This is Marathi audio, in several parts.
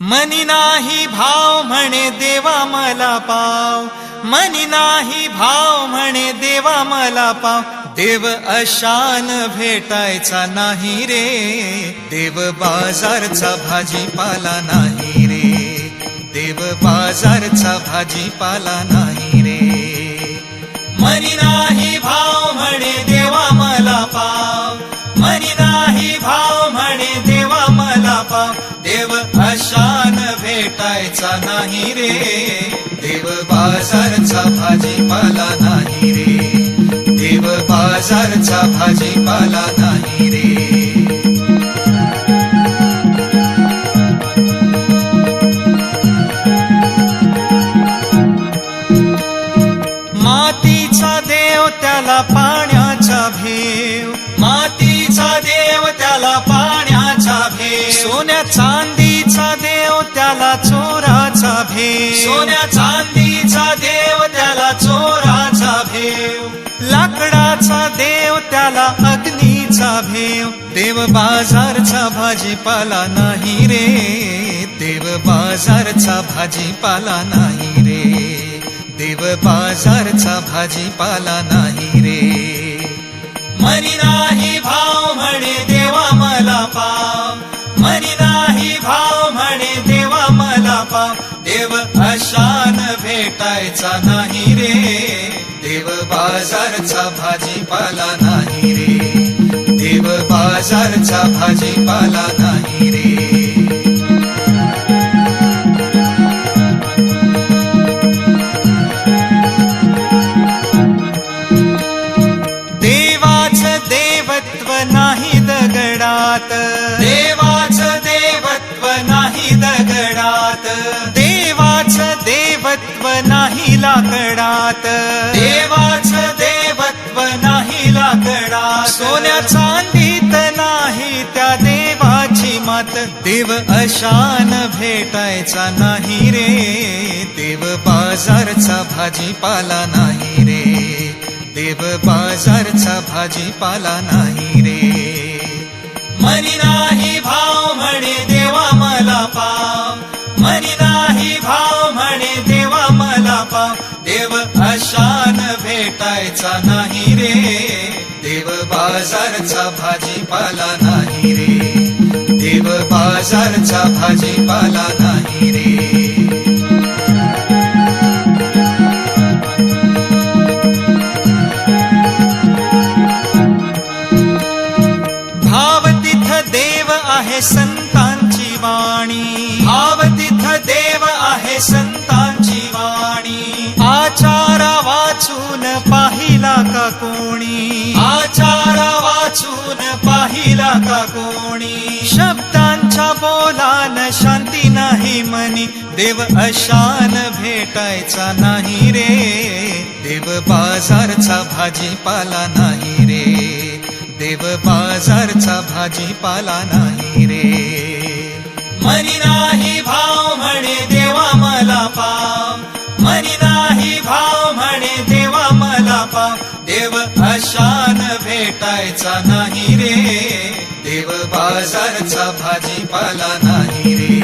मनी नाही भाव म्हणे देवा मला पाव. मनी नाही भाव म्हणे देवा मला पाव. देव अशान भेटायचा नाही रे. देव बाजारचा भाजीपाला नाही रे. देव बाजारचा भाजीपाला नाही रे. मनी नाही भाव म्हणे देवा मला पाव. मला देव अशान भेटायचा नाही रे. देव बाजारचा भाजीपाला नाही रे. देव बाजारचा भाजीपाला नाही रे. भेव सोन्या चांदीचा देव त्याला चोराचा भेव सोन्या चांदीचा देव त्याला चोराचा भेव लाकडाचा देव त्याला अग्नीचा भेव देव बाजारचा भाजीपाला नाही रे. देव बाजारचा भाजीपाला नाही रे. देव बाजारचा भाजीपाला नाही रे. मला देव अशान भेटायचा नाही रे. देव बाजारचा भाजीपाला नाही रे. देव बाजारचा भाजीपाला नाही रे. दगडात देवाचं देवत्व नाही लाकडात. देवाचं देवत्व नाही लाकडात. सोन्या चांदीत नाही त्या देवाची मात. देव अशान भेटायचा नाही रे. देव बाजारचा भाजीपाला नाही रे. देव बाजारचा भाजीपाला नाही रे. मनी नाही भाव म्हणे बाजारचा भाजीपाला नाही रे. देव बाजारचा भाजीपाला नाही रे. भाव तिथ देव आहे संतांची वाणी. भाव तिथ देव आहे संतांची वाचून पाहिला का कोणी? शब्दांच्या बोलान शांती नाही मनी देव अशान भेटायचा नाही रे. देव बाजारचा भाजीपाला नाही रे. देव बाजारचा भाजीपाला नाही रे. मनी नाही भाव म्हणे देवा मला पाव. मनी नाही भाव म्हणे देवा मला पाव. देव अशान भेटायचा नाही रे. देव बाजारचा भाजीपाला नाही रे.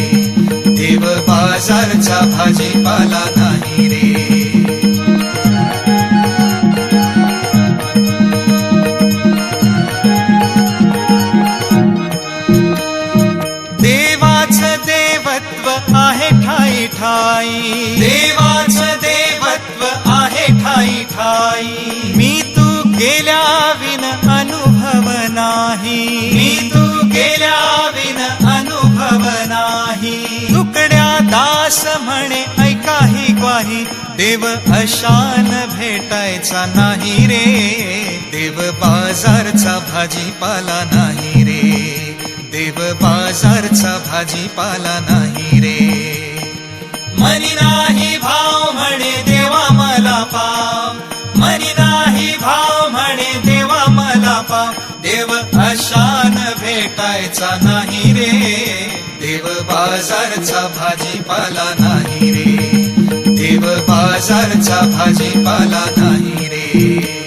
देव बाजारचा भाजीपाला नाही रे. देवाचं देवत्व आहे ठाई ठाई. देवाचं देवत्व आहे ठाई ठाई. मी तू गेल्या नाही. मी तू गेल्या विन अनुभव नाही. तुकड्या दास म्हणे ऐका ही ग्वाही. देव अशान भेटायचा नाही रे. देव बाजारचा भाजीपाला नाही रे. देव बाजारचा भाजीपाला नाही रे. मनी नाही भाव म्हणे देवा मला पाव. मनी बापा देव अशान भेटायचा नाही रे. देव बाजारचा भाजीपाला नाही रे. देव बाजारचा भाजीपाला नाही रे.